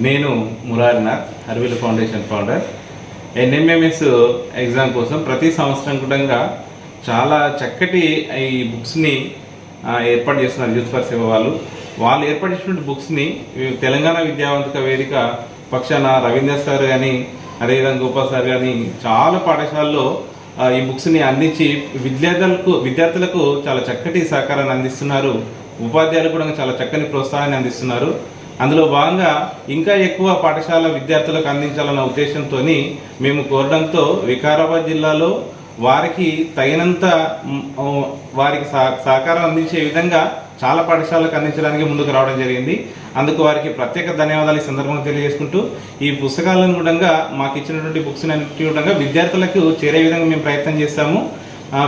నేను Murarinath Harivillu foundation founder. NMMS exam కోసం ప్రతి సంవత్సరం కూడా చాలా చక్కటి ఈ బుక్స్ని ఏర్పాటు చేస్తున్నారు యూత్ ఫర్ సేవ వాళ్ళు వాళ్ళు ఏర్పాటు చేసిన బుక్స్ని తెలంగాణ విద్యావంతిక వేదిక పక్షాన రవీంద్ర సార్ కానీ అదేవిధంగా గోపాల్ సార్ కానీ చాలా పాఠశాలలో ఈ బుక్స్ని అందించి విద్యార్థులకు విద్యార్థులకు చాలా చక్కటి సహకారాన్ని అందిస్తున్నారు. ఉపాధ్యాయులు కూడా చాలా చక్కని ప్రోత్సాహాన్ని అందిస్తున్నారు. అందులో భాగంగా ఇంకా ఎక్కువ పాఠశాల విద్యార్థులకు అందించాలన్న ఉద్దేశంతో మేము కోరడంతో వికారాబాద్ జిల్లాలో వారికి తగినంత వారికి సహకారం అందించే విధంగా చాలా పాఠశాలకు అందించడానికి ముందుకు రావడం జరిగింది. అందుకు వారికి ప్రత్యేక ధన్యవాదాలు ఈ సందర్భంగా తెలియజేసుకుంటూ ఈ పుస్తకాలను కూడా మాకు ఇచ్చినటువంటి బుక్స్ కూడా విద్యార్థులకు చేరే విధంగా మేము ప్రయత్నం చేస్తాము.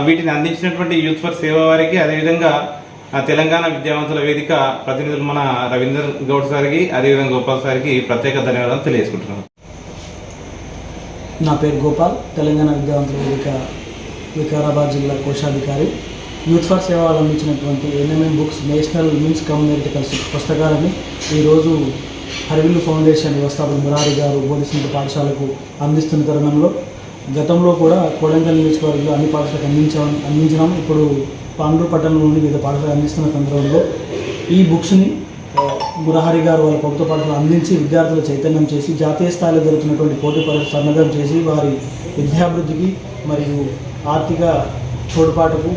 వీటిని అందించినటువంటి యూత్ ఫర్ సేవ వారికి అదేవిధంగా తెలంగాణ విద్యావంతుల వేదిక ప్రతినిధులు మన రవీందర్ గౌడ్ సార్కి అదేవిధంగా గోపాల్ సార్కి ప్రత్యేక ధన్యవాదాలు తెలియజేసుకుంటున్నాను నా పేరు గోపాల్ తెలంగాణ విద్యావంతుల వేదిక వికారాబాద్ జిల్లా కోశాధికారి. యూత్ ఫర్ సేవ వాళ్ళు అందించినటువంటి NMM books national women's community పుస్తకాలని ఈరోజు హరివిల్లు ఫౌండేషన్ వ్యవస్థాపకులు మురారి గారు బోధిస్తున్న పాఠశాలకు అందిస్తున్న తరుణంలో గతంలో కూడా కొడంగల్ నియోజకవర్గంలో అన్ని పాఠశాలకు అందించాం అందించినాం. ఇప్పుడు పాండ్రు పట్టణంలోని వివిధ పాఠశాలలు అందిస్తున్న సందర్భంలో ఈ బుక్స్ని ఆ, మురహరి గారు వాళ్ళ ప్రభుత్వ పాఠశాల అందించి విద్యార్థులు చైతన్యం చేసి జాతీయ స్థాయిలో జరుగుతున్నటువంటి పోటీ పరీక్ష సన్నద్ధం చేసి వారి విద్యాభివృద్ధికి మరియు ఆర్థిక తోడ్పాటుకు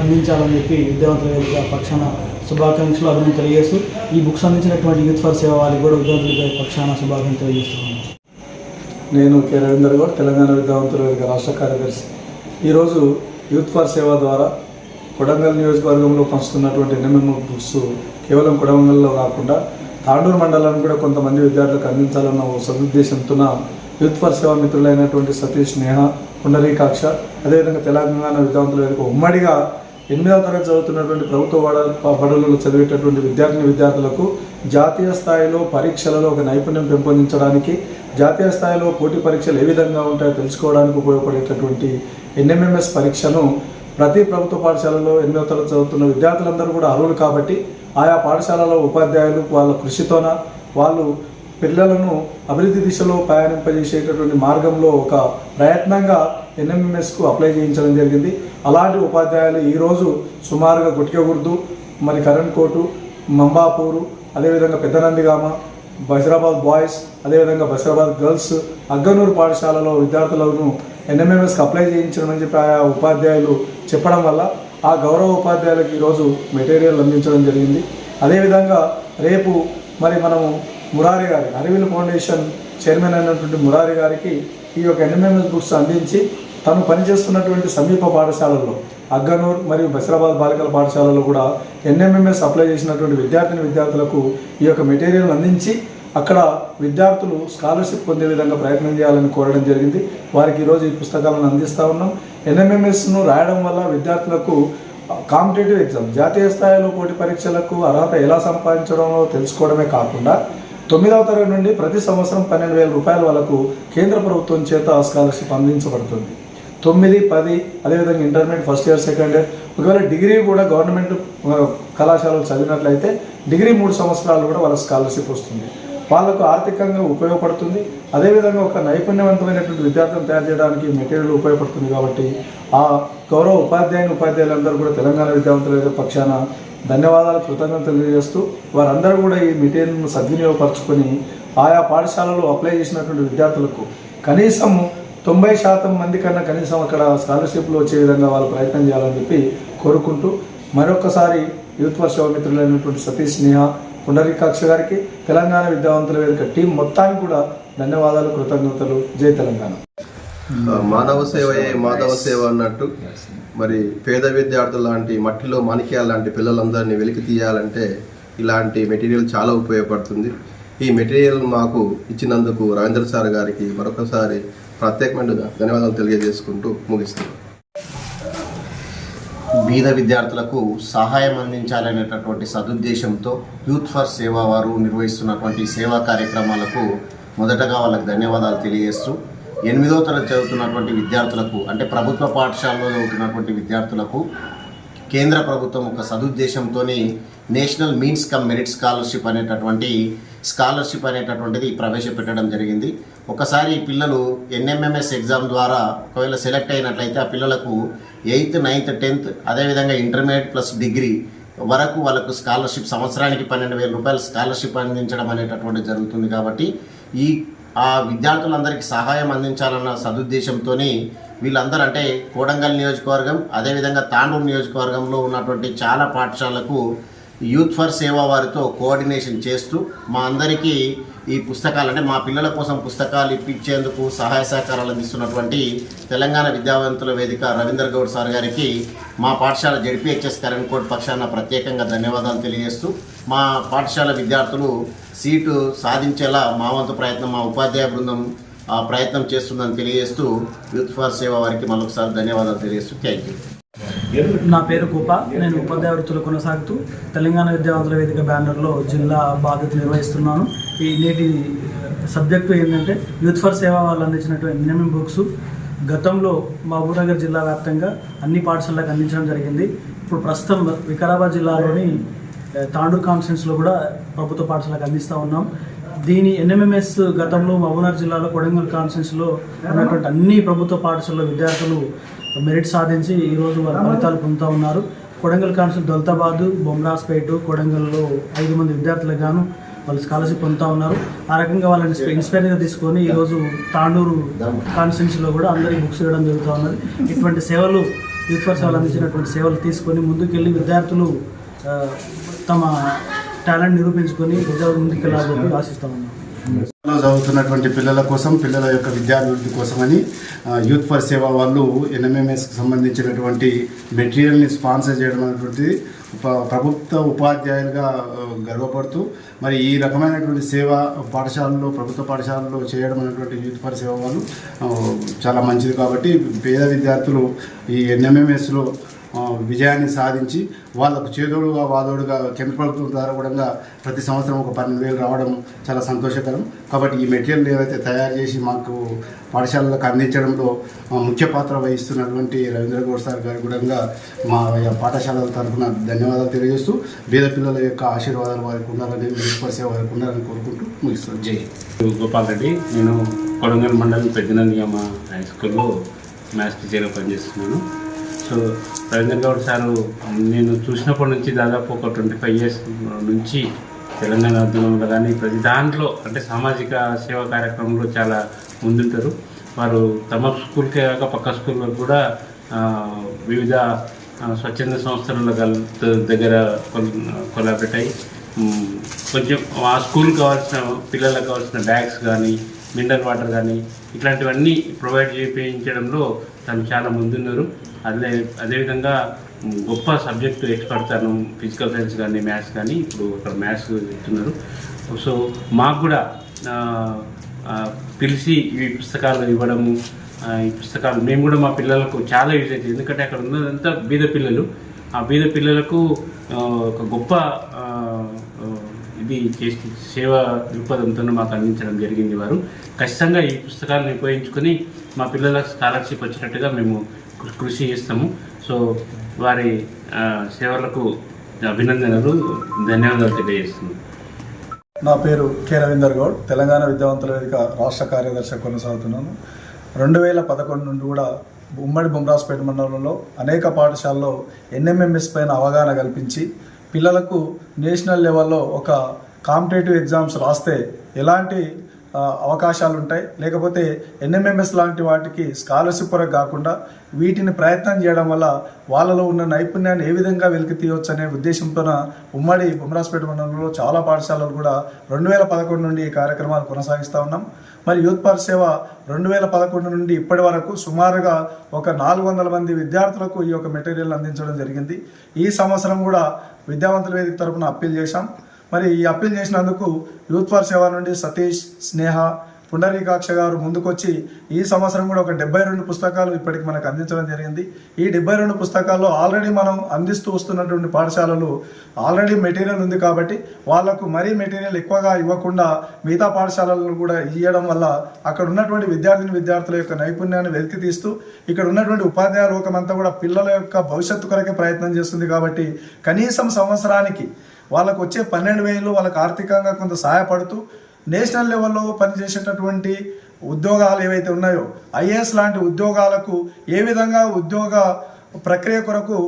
అందించాలని చెప్పి విద్యావంతుల వేదిక పక్షాన శుభాకాంక్షలు అభినందన తెలియజేస్తూ ఈ బుక్స్ అందించినటువంటి యూత్ ఫర్ సేవ వారికి కూడా విద్యావంతుల పక్షాన శుభాకాంక్షలు తెలియజేస్తున్నాను. నేను కె రవీందర్ గౌడ్ తెలంగాణ విద్యావంతుల వేదిక రాష్ట్ర కార్యదర్శి. ఈరోజు యూత్ ఫర్ సేవ ద్వారా కొడంగల్ నియోజకవర్గంలో పంచుతున్నటువంటి ఎన్ఎంఎం బుక్స్ కేవలం కొడంగల్లో కాకుండా తాండూరు మండలాన్ని కూడా కొంతమంది విద్యార్థులకు అందించాలన్న ఓ సదుద్దేశంతో యూత్ ఫర్ సేవ మిత్రులైనటువంటి సతీష్ నేహ పుండరీకాక్ష అదేవిధంగా తెలంగాణ విద్యావంతుల వేదిక ఉమ్మడిగా ఎనిమిదవ తరగతి చదువుతున్నటువంటి ప్రభుత్వ బడ బడులలో చదివేటటువంటి విద్యార్థిని విద్యార్థులకు జాతీయ స్థాయిలో పరీక్షలలో ఒక నైపుణ్యం పెంపొందించడానికి జాతీయ స్థాయిలో పోటీ పరీక్షలు ఏ విధంగా ఉంటాయో తెలుసుకోవడానికి ఉపయోగపడేటటువంటి ఎన్ఎంఎంఎస్ పరీక్షను ప్రతి ప్రభుత్వ పాఠశాలలో ఎనిమిదవ తరగతి చదువుతున్న విద్యార్థులందరూ కూడా అర్హులు కాబట్టి ఆయా పాఠశాలలో ఉపాధ్యాయులు వాళ్ళ కృషితోన వాళ్ళు పిల్లలను అభివృద్ధి దిశలో ప్రయాణింపజేసేటటువంటి మార్గంలో ఒక ప్రయత్నంగా ఎన్ఎంఎస్కు అప్లై చేయించడం జరిగింది. అలాంటి ఉపాధ్యాయులు ఈరోజు సుమారుగా గుట్కగుర్దు మరి కరణ్ కోటు మంబాపూరు అదేవిధంగా పెద్దనందిగామ బషీరాబాద్ బాయ్స్ అదేవిధంగా బషీరాబాద్ గర్ల్స్ అగ్గనూరు పాఠశాలలో విద్యార్థులను ఎన్ఎంఎంఎస్కి అప్లై చేయించడం అని చెప్పి ఆయా ఉపాధ్యాయులు చెప్పడం వల్ల ఆ గౌరవ ఉపాధ్యాయులకు ఈరోజు మెటీరియల్ అందించడం జరిగింది. అదేవిధంగా రేపు మరి మనము మురారి గారి అరవిల్ ఫౌండేషన్ చైర్మన్ అయినటువంటి మురారి గారికి ఈ యొక్క ఎన్ఎంఎంఎస్ బుక్స్ అందించి తను పనిచేస్తున్నటువంటి సమీప పాఠశాలల్లో అగ్గనూర్ మరియు బసిరాబాద్ బాలికల పాఠశాలలో కూడా ఎన్ఎంఎంఎస్ అప్లై చేసినటువంటి విద్యార్థిని విద్యార్థులకు ఈ యొక్క మెటీరియల్ అందించి అక్కడ విద్యార్థులు స్కాలర్షిప్ పొందే విధంగా ప్రయత్నం చేయాలని కోరడం జరిగింది. వారికి ఈరోజు ఈ పుస్తకాలను అందిస్తూ ఉన్నాం. ఎన్ఎంఎంఎస్ను రాయడం వల్ల విద్యార్థులకు కాంపిటేటివ్ ఎగ్జామ్ జాతీయ స్థాయిలో పోటీ పరీక్షలకు అర్హత ఎలా సంపాదించడమో తెలుసుకోవడమే కాకుండా తొమ్మిదవ తరగతి నుండి ప్రతి సంవత్సరం పన్నెండు వేల రూపాయల వరకు కేంద్ర ప్రభుత్వం చేత స్కాలర్షిప్ అందించబడుతుంది. తొమ్మిది పది అదేవిధంగా intermediate first year second year. ఒకవేళ డిగ్రీ కూడా గవర్నమెంట్ కళాశాలలో కళాశాలలు చదివినట్లయితే డిగ్రీ మూడు సంవత్సరాలు కూడా వాళ్ళ స్కాలర్షిప్ వస్తుంది. వాళ్ళకు ఆర్థికంగా ఉపయోగపడుతుంది. అదేవిధంగా ఒక నైపుణ్యవంతమైనటువంటి విద్యార్థులను తయారు చేయడానికి మెటీరియల్ ఉపయోగపడుతుంది కాబట్టి ఆ గౌరవ ఉపాధ్యాయుని ఉపాధ్యాయులందరూ కూడా తెలంగాణ విద్యావంతుల పక్షాన ధన్యవాదాలు కృతజ్ఞతలు తెలియజేస్తూ వారందరూ కూడా ఈ మెటీరియల్ను సద్వినియోగపరచుకొని ఆయా పాఠశాలలో అప్లై చేసినటువంటి విద్యార్థులకు కనీసం తొంభై శాతం మంది కన్నా కనీసం అక్కడ స్కాలర్షిప్లు వచ్చే విధంగా వాళ్ళు ప్రయత్నం చేయాలని చెప్పి కోరుకుంటూ మరొకసారి యూత్ ఫర్ మిత్రులైనటువంటి సతీష్ స్నేహ పుండరీకాక్ష గారికి తెలంగాణ విద్యావంతుల వేదిక టీం మొత్తానికి కూడా ధన్యవాదాలు కృతజ్ఞతలు. జై తెలంగాణ. మానవ సేవయే మాధవ సేవ అన్నట్టు. మరి పేద విద్యార్థులు లాంటి మట్టిలో మాణిక్యాల లాంటి పిల్లలందరినీ వెలికి తీయాలంటే ఇలాంటి మెటీరియల్ చాలా ఉపయోగపడుతుంది. ఈ మెటీరియల్ మాకు ఇచ్చినందుకు రవీంద్ర సార్ గారికి మరొకసారి ప్రత్యేకమైన ధన్యవాదాలు తెలియజేసుకుంటూ ముగిస్తున్నాను బీద విద్యార్థులకు సహాయం అందించాలనేటటువంటి సదుద్దేశంతో యూత్ ఫర్ సేవ వారు నిర్వహిస్తున్నటువంటి సేవా కార్యక్రమాలకు మొదటగా వాళ్ళకు ధన్యవాదాలు తెలియజేస్తూ ఎనిమిదో తరగతి చదువుతున్నటువంటి విద్యార్థులకు అంటే ప్రభుత్వ పాఠశాలలో చదువుతున్నటువంటి విద్యార్థులకు కేంద్ర ప్రభుత్వం ఒక సదుద్దేశంతో national means cum merit scholarship అనేటటువంటి స్కాలర్షిప్ అనేటటువంటిది ప్రవేశపెట్టడం జరిగింది. ఒకసారి పిల్లలు ఎన్ఎంఎంఎస్ ఎగ్జామ్ ద్వారా ఒకవేళ సెలెక్ట్ అయినట్లయితే ఆ పిల్లలకు ఎయిత్ నైన్త్ టెన్త్ అదేవిధంగా ఇంటర్మీడియట్ ప్లస్ డిగ్రీ వరకు వాళ్ళకు స్కాలర్షిప్ సంవత్సరానికి పన్నెండు వేల రూపాయల స్కాలర్షిప్ అందించడం అనేటటువంటి జరుగుతుంది కాబట్టి ఈ ఆ విద్యార్థులందరికీ సహాయం అందించాలన్న సదుద్దేశంతో వీళ్ళందరూ అంటే కోడంగల్ నియోజకవర్గం అదేవిధంగా తాండూరు నియోజకవర్గంలో ఉన్నటువంటి చాలా పాఠశాలకు యూత్ ఫర్ సేవ వారితో కోఆర్డినేషన్ చేస్తూ మా అందరికీ ఈ పుస్తకాలు అంటే మా పిల్లల కోసం పుస్తకాలు ఇప్పించేందుకు సహాయ సహకారాలు అందిస్తున్నటువంటి తెలంగాణ విద్యావంతుల వేదిక రవీందర్ గౌడ్ సార్ గారికి మా పాఠశాల జడిపిహెచ్ఎస్ కరెంట్ కోడ్ పక్షాన ప్రత్యేకంగా ధన్యవాదాలు తెలియజేస్తూ మా పాఠశాల విద్యార్థులు సీటు సాధించేలా మా వంతు ప్రయత్నం మా ఉపాధ్యాయ బృందం ఆ ప్రయత్నం చేస్తుందని తెలియజేస్తూ యూత్ ఫర్ సేవ వారికి మరొకసారి ధన్యవాదాలు తెలియజేస్తూ థ్యాంక్ యూ నా పేరు కూప. నేను ఉపాధ్యాయ వృత్తులు కొనసాగుతూ తెలంగాణ విద్యావంతుల వేదిక బ్యానర్లో జిల్లా బాధ్యత నిర్వహిస్తున్నాను. ఈ నేటి సబ్జెక్టు ఏంటంటే యూత్ ఫర్ సేవ వాళ్ళు అందించినటువంటి మినిమం బుక్స్. గతంలో మహబూబ్నగర్ జిల్లా వ్యాప్తంగా అన్ని పాఠశాలకు అందించడం జరిగింది. ఇప్పుడు ప్రస్తుతం వికారాబాద్ జిల్లాలోని తాండూరు కాన్ఫరెన్స్లో కూడా ప్రభుత్వ పాఠశాలకు అందిస్తూ ఉన్నాం. దీని ఎన్ఎంఎంఎస్ గతంలో మహబూబ్నగర్ జిల్లాలో కొడంగల్ కాన్ఫరెన్స్లో ఉన్నటువంటి అన్ని ప్రభుత్వ పాఠశాలలో విద్యార్థులు మెరిట్ సాధించి ఈరోజు వారి ఫలితాలు పొందుతూ ఉన్నారు. కొడంగల్ కాన్ఫరెన్స్ దౌలతాబాదు బొమ్రాస్పేట కొడంగల్లో ఐదు మంది విద్యార్థులకు గాను వాళ్ళు స్కాలర్షిప్ పొందుతూ ఉన్నారు. ఆ రకంగా వాళ్ళని ఇన్స్పైరింగ్గా తీసుకొని ఈరోజు తాండూరు కాన్స్టిట్యున్సీలో కూడా అందరికీ బుక్స్ ఇవ్వడం జరుగుతూ ఉన్నది. ఇటువంటి సేవలు యూత్ ఫర్ సేవలు అందించినటువంటి సేవలు తీసుకొని ముందుకెళ్ళి విద్యార్థులు తమ టాలెంట్ నిరూపించుకొని విద్యార్థులు ముందుకెళ్ళాలని చెప్పి ఆశిస్తా చదువుతున్నటువంటి పిల్లల కోసం పిల్లల యొక్క విద్యాభివృద్ధి కోసమని యూత్ ఫర్ సేవ వాళ్ళు ఎన్ఎంఎంఎస్కి సంబంధించినటువంటి మెటీరియల్ని స్పాన్సర్ చేయడం అనేటువంటిది ప్రభుత్వ ఉపాధ్యాయులుగా గర్వపడుతూ మరి ఈ రకమైనటువంటి సేవ పాఠశాలలో ప్రభుత్వ పాఠశాలలో చేయడం అనేటువంటి యూత్ ఫర్ సేవ వాళ్ళు చాలా మంచిది కాబట్టి పేద విద్యార్థులు ఈ ఎన్ఎంఎంఎస్లో విజయాన్ని సాధించి వాళ్ళకు చేదోడుగా వాదోడుగా కేంద్ర ప్రభుత్వం ద్వారా కూడా ప్రతి సంవత్సరం ఒక పన్నెండు వేలు రావడం చాలా సంతోషకరం. కాబట్టి ఈ మెటీరియల్ ఏవైతే తయారు చేసి మాకు పాఠశాలలకు అందించడంలో ముఖ్య పాత్ర వహిస్తున్నటువంటి రవీంద్ర గౌడ్ సార్ గారు కూడా మా పాఠశాలల తరఫున ధన్యవాదాలు తెలియజేస్తూ పేద పిల్లల యొక్క ఆశీర్వాదాలు వారికి ఉండాలని మెరుగుపరిచే వారికి ఉండాలని కోరుకుంటూ ముగిస్తున్నాను జై గోపాల్ రెడ్డి. నేను కొడంగల్ మండలం పెద్దనందియమ్మ హై స్కూల్లో మ్యాథ్స్ టీచర్గా పనిచేస్తున్నాను. సో రవీంద్ర గౌడ్ సారు నేను చూసినప్పటి నుంచి దాదాపు ఒక ట్వంటీ ఫైవ్ ఇయర్స్ నుంచి తెలంగాణ ఉద్యమంలో కానీ ప్రతి దాంట్లో అంటే సామాజిక సేవా కార్యక్రమంలో చాలా ముందుంటారు. వారు తమ స్కూల్కే కాక పక్క స్కూళ్ళకు కూడా వివిధ స్వచ్ఛంద సంస్థల దగ్గర కొలాబరేట్ అయ్యి కొంచెం ఆ స్కూల్ కావాల్సిన పిల్లలకు కావాల్సిన బ్యాగ్స్ కానీ మినరల్ వాటర్ కానీ ఇట్లాంటివన్నీ ప్రొవైడ్ చేయించడంలో తను చాలా ముందున్నారు. అదే అదేవిధంగా గొప్ప సబ్జెక్ట్ ఎక్స్పర్ట్ తను ఫిజికల్ సైన్స్ కానీ మ్యాథ్స్ కానీ ఇప్పుడు అక్కడ మ్యాథ్స్ చెప్తున్నారు. సో మాకు కూడా పిలిచి ఈ పుస్తకాలు ఇవ్వడము ఈ పుస్తకాలు మేము కూడా మా పిల్లలకు చాలా యూజ్ అవుతుంది ఎందుకంటే అక్కడ ఉన్నదంతా బీద పిల్లలు. ఆ బీద పిల్లలకు ఒక గొప్ప ఇది చేసి సేవ దృక్పథంతో మాకు అందించడం జరిగింది వారు. ఖచ్చితంగా ఈ పుస్తకాలను ఉపయోగించుకొని మా పిల్లలకు స్కాలర్షిప్ వచ్చినట్టుగా మేము కృషి చేస్తాము. సో వారి సేవలకు అభినందనలు ధన్యవాదాలు తెలియజేస్తున్నాను నా పేరు కె. రవీందర్ గౌడ్. తెలంగాణ విద్యావంతుల వేదిక రాష్ట్ర కార్యదర్శి కొనసాగుతున్నాను. రెండు వేల పదకొండు నుండి కూడా ఉమ్మడి బొమ్రాజ్పేట మండలంలో అనేక పాఠశాలలో ఎన్ఎంఎంఎస్ పైన అవగాహన కల్పించి పిల్లలకు నేషనల్ లెవెల్లో ఒక కాంపిటేటివ్ ఎగ్జామ్స్ రాస్తే ఎలాంటి అవకాశాలు ఉంటాయి లేకపోతే ఎన్ఎంఎంఎస్ లాంటి వాటికి స్కాలర్షిప్ కొరకు కాకుండా వీటిని ప్రయత్నం చేయడం వల్ల వాళ్ళలో ఉన్న నైపుణ్యాన్ని ఏ విధంగా వెలికి తీయవచ్చు అనే ఉద్దేశంతోన ఉమ్మడి బొమ్మరాజపేట మండలంలో చాలా పాఠశాలలు కూడా రెండు వేల పదకొండు నుండి ఈ కార్యక్రమాలు కొనసాగిస్తూ ఉన్నాం. మరి యూత్ పరిసేవ రెండు వేల పదకొండు నుండి ఇప్పటి వరకు సుమారుగా ఒక నాలుగు వందల మంది విద్యార్థులకు ఈ యొక్క మెటీరియల్ అందించడం జరిగింది. ఈ సంవత్సరం కూడా విద్యావంతుల వేదిక తరఫున అప్పీల్ చేశాం. మరి ఈ అప్పీల్ చేసినందుకు యూత్ ఫర్ సేవ నుండి సతీష్ స్నేహ పుండరీకాక్ష గారు ముందుకొచ్చి ఈ సంవత్సరం కూడా ఒక డెబ్బై రెండు పుస్తకాలు ఇప్పటికి మనకు అందించడం జరిగింది. ఈ డెబ్బై రెండు పుస్తకాల్లో ఆల్రెడీ మనం అందిస్తూ వస్తున్నటువంటి పాఠశాలలు ఆల్రెడీ మెటీరియల్ ఉంది కాబట్టి వాళ్ళకు మరీ మెటీరియల్ ఎక్కువగా ఇవ్వకుండా మిగతా పాఠశాలలను కూడా ఇవ్వడం వల్ల అక్కడ ఉన్నటువంటి విద్యార్థిని విద్యార్థుల యొక్క నైపుణ్యాన్ని వెతికి తీస్తూ ఇక్కడ ఉన్నటువంటి ఉపాధ్యాయ లోకమంతా కూడా పిల్లల యొక్క భవిష్యత్తు కొరకే ప్రయత్నం చేస్తుంది కాబట్టి కనీసం సంవత్సరానికి వాళ్ళకు వచ్చే పన్నెండు వేలు వాళ్ళకి ఆర్థికంగా కొంత సహాయపడుతూ నేషనల్ లెవెల్లో పనిచేసేటటువంటి ఉద్యోగాలు ఏవైతే ఉన్నాయో ఐఏఎస్ లాంటి ఉద్యోగాలకు ఏ విధంగా ఉద్యోగ ప్రక్రియ కొరకు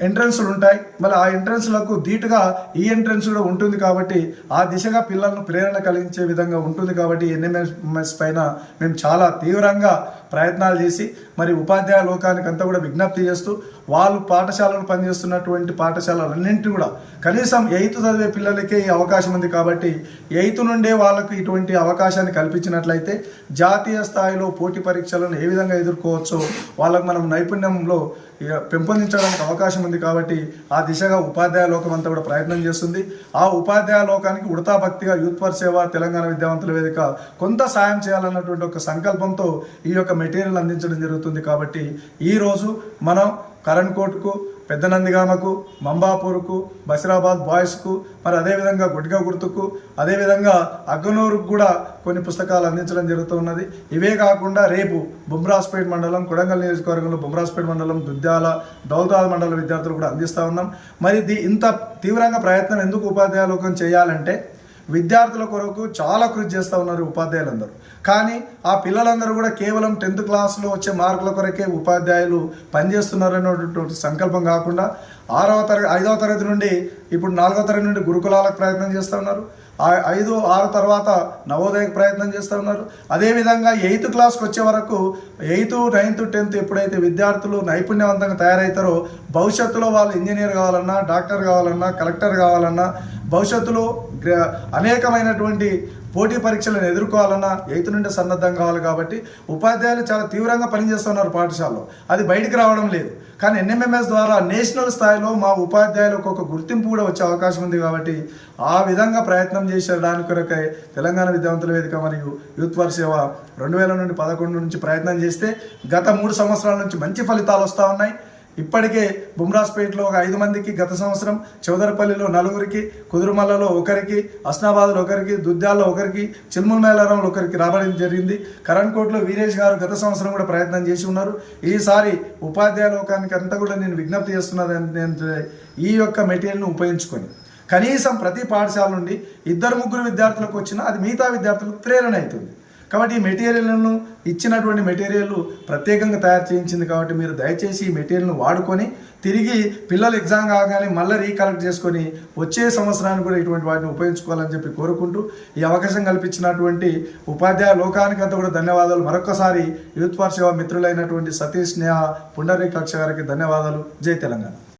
ఎంట్రన్స్లు ఉంటాయి. మళ్ళీ ఆ ఎంట్రన్స్లకు ధీటుగా ఈ ఎంట్రన్స్ కూడా ఉంటుంది కాబట్టి ఆ దిశగా పిల్లలను ప్రేరణ కలిగించే విధంగా ఉంటుంది కాబట్టి ఎన్ఎంఎస్ పైన మేము చాలా తీవ్రంగా ప్రయత్నాలు చేసి మరి ఉపాధ్యాయ లోకానికి అంతా కూడా విజ్ఞప్తి చేస్తూ వాళ్ళు పాఠశాలలు పనిచేస్తున్నటువంటి పాఠశాలలన్నింటినీ కూడా కనీసం ఎయిత్ చదివే పిల్లలకే ఈ అవకాశం ఉంది కాబట్టి ఎయిత్ నుండే వాళ్ళకు ఇటువంటి అవకాశాన్ని కల్పించినట్లయితే జాతీయ స్థాయిలో పోటీ పరీక్షలను ఏ విధంగా ఎదుర్కోవచ్చో వాళ్ళకు మనం నైపుణ్యంలో పెంపొందించడానికి అవకాశం అవకాశం ఉంది కాబట్టి ఆ దిశగా ఉపాధ్యాయ లోకం అంతా కూడా ప్రయత్నం చేస్తుంది. ఆ ఉపాధ్యాయ లోకానికి ఉడతా భక్తిగా యూత్ ఫర్ సేవ తెలంగాణ విద్యావంతుల వేదిక కొంత సాయం చేయాలన్నటువంటి ఒక సంకల్పంతో ఈ యొక్క మెటీరియల్ అందించడం జరుగుతుంది కాబట్టి ఈరోజు మనం కరణ్ కోట్కు పెద్ద నందిగామకు మంబాపూర్కు బసిరాబాద్ బాయ్స్కు మరి అదేవిధంగా గుడ్గా గుర్తుకు అదేవిధంగా అగ్గనూరుకు కూడా కొన్ని పుస్తకాలు అందించడం జరుగుతున్నది. ఇవే కాకుండా రేపు బుమ్రాస్పేట్ మండలం కొడంగల్ నియోజకవర్గంలో బుమ్రాస్పేట్ మండలం దుద్యాల దౌదాల మండల విద్యార్థులు కూడా అందిస్తూ ఉన్నాం. మరి ఇంత తీవ్రంగా ప్రయత్నం ఎందుకు ఉపాధ్యాయలోకం చేయాలంటే విద్యార్థుల కొరకు చాలా కృషి చేస్తూ ఉన్నారు ఉపాధ్యాయులందరూ. కానీ ఆ పిల్లలందరూ కూడా కేవలం టెన్త్ క్లాస్లో వచ్చే మార్కుల కొరకే ఉపాధ్యాయులు పనిచేస్తున్నారు అనేటువంటి సంకల్పం కాకుండా ఆరవ తరగతి ఐదవ తరగతి నుండి ఇప్పుడు నాలుగవ తరగతి నుండి గురుకులాలకు ప్రయత్నం చేస్తూ ఉన్నారు. ఐదు ఆరు తర్వాత నవోదయకు ప్రయత్నం చేస్తూ ఉన్నారు. అదేవిధంగా ఎయిత్ క్లాస్కి వచ్చే వరకు ఎయిత్ నైన్త్ టెన్త్ ఎప్పుడైతే విద్యార్థులు నైపుణ్యవంతంగా తయారవుతారో భవిష్యత్తులో వాళ్ళు ఇంజనీర్ కావాలన్నా డాక్టర్ కావాలన్నా కలెక్టర్ కావాలన్నా భవిష్యత్తులో అనేకమైనటువంటి పోటీ పరీక్షలను ఎదుర్కోవాలన్నా ఎయిత్ నుండి సన్నద్ధం కావాలి కాబట్టి ఉపాధ్యాయులు చాలా తీవ్రంగా పనిచేస్తున్నారు పాఠశాలలో. అది బయటికి రావడం లేదు. కానీ ఎన్ఎంఎంఎస్ ద్వారా నేషనల్ స్థాయిలో మా ఉపాధ్యాయులకు ఒక గుర్తింపు కూడా వచ్చే అవకాశం ఉంది కాబట్టి ఆ విధంగా ప్రయత్నం చేసేదాని కొరకై తెలంగాణ విద్యావంతుల వేదిక మరియు యూత్ వర్ సేవ రెండు వేల నుండి పదకొండు నుంచి ప్రయత్నం చేస్తే గత మూడు సంవత్సరాల నుంచి మంచి ఫలితాలు వస్తూ ఉన్నాయి. ఇప్పటికే బుమ్రాస్పేటలో ఒక ఐదు మందికి గత సంవత్సరం చౌదరపల్లిలో నలుగురికి కుదురుమల్లలో ఒకరికి అస్నాబాద్లో ఒకరికి దుద్యాల్లో ఒకరికి చిల్ముల్ మేళారంలో ఒకరికి రాబడి జరిగింది. కరణ్కోట్లో వీరేష్ గారు గత సంవత్సరం కూడా ప్రయత్నం చేసి ఉన్నారు. ఈసారి ఉపాధ్యాయ లోకానికి అంతా కూడా నేను విజ్ఞప్తి చేస్తున్నది ఏంటంటే ఈ యొక్క మెటీరియల్ను ఉపయోగించుకొని కనీసం ప్రతి పాఠశాల నుండి ఇద్దరు ముగ్గురు విద్యార్థులకు వచ్చినా అది మిగతా విద్యార్థులకు ప్రేరణ అవుతుంది. కాబట్టి ఈ మెటీరియల్ను ఇచ్చినటువంటి మెటీరియల్ ప్రత్యేకంగా తయారు చేయించింది కాబట్టి మీరు దయచేసి ఈ మెటీరియల్ను వాడుకొని తిరిగి పిల్లలు ఎగ్జామ్ కాగానే మళ్ళీ రీకలెక్ట్ చేసుకొని వచ్చే సంవత్సరానికి కూడా ఇటువంటి వాటిని ఉపయోగించుకోవాలని చెప్పి కోరుకుంటూ ఈ అవకాశం కల్పించినటువంటి ఉపాధ్యాయ లోకానికి అంతా కూడా ధన్యవాదాలు. మరొకసారి యూత్ ఫర్ సేవ మిత్రులైనటువంటి సతీష్ స్నేహ పుండరీకాక్ష గారికి ధన్యవాదాలు. జై తెలంగాణ.